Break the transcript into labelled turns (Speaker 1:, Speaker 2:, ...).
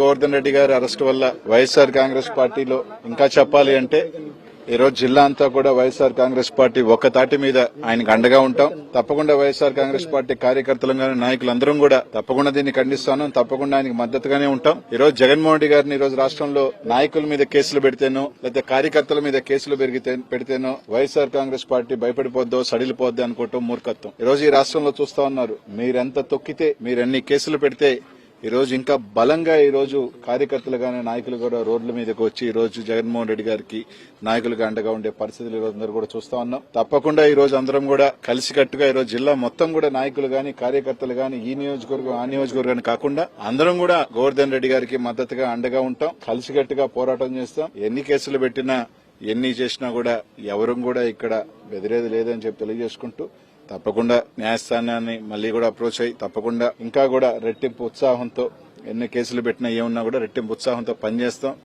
Speaker 1: గోవర్ధన్ రెడ్డి గారి అరెస్ట్ వల్ల వైఎస్ఆర్ కాంగ్రెస్ పార్టీలో ఇంకా చెప్పాలి అంటే ఈ రోజు జిల్లా అంతా కూడా వైఎస్ఆర్ కాంగ్రెస్ పార్టీ ఒక్క తాటి మీద ఆయనకు అండగా ఉంటాం. తప్పకుండా వైఎస్ఆర్ కాంగ్రెస్ పార్టీ కార్యకర్తలు కానీ నాయకులందరం కూడా తప్పకుండా దీన్ని ఖండిస్తాను. తప్పకుండా ఆయనకు మద్దతుగానే ఉంటాం. ఈ రోజు జగన్మోహన్ రెడ్డి గారిని ఈరోజు రాష్ట్రంలో నాయకుల మీద కేసులు పెడితేనో లేదా కార్యకర్తల మీద కేసులు పెరిగితే పెడితేనో వైఎస్ఆర్ కాంగ్రెస్ పార్టీ భయపడిపోద్దో సడిలిపోద్దో అనుకోవటం మూర్ఖత్వం. ఈ రోజు ఈ రాష్ట్రంలో చూస్తా ఉన్నారు. మీరెంత తొక్కితే మీరెన్ని కేసులు పెడితే ఈరోజు ఇంకా బలంగా ఈరోజు కార్యకర్తలు కానీ నాయకులు కూడా రోడ్ల మీదకి వచ్చి ఈరోజు జగన్మోహన్ రెడ్డి గారికి నాయకులుగా అండగా ఉండే పరిస్థితులు ఈ రోజు అందరూ కూడా చూస్తా ఉన్నాం. తప్పకుండా ఈరోజు అందరం కూడా కలిసికట్టుగా ఈ రోజు జిల్లా మొత్తం కూడా నాయకులు గాని కార్యకర్తలు గాని ఈ నియోజకవర్గం ఆ నియోజకవర్గాన్ని కాకుండా అందరం కూడా గోవర్ధన్ రెడ్డి గారికి మద్దతుగా అండగా ఉంటాం. కలిసికట్టుగా పోరాటం చేస్తాం. ఎన్ని కేసులు పెట్టినా ఎన్ని చేసినా కూడా ఎవరు కూడా ఇక్కడ బెదిరేది లేదని చెప్పి తెలియజేసుకుంటూ తప్పకుండా న్యాయస్థానాన్ని మళ్ళీ కూడా అప్రోచ్ అయ్యి తప్పకుండా ఇంకా కూడా రెట్టింపు ఉత్సాహంతో ఎన్ని కేసులు పెట్టినా ఏమున్నా కూడా రెట్టింపు ఉత్సాహంతో పనిచేస్తాం.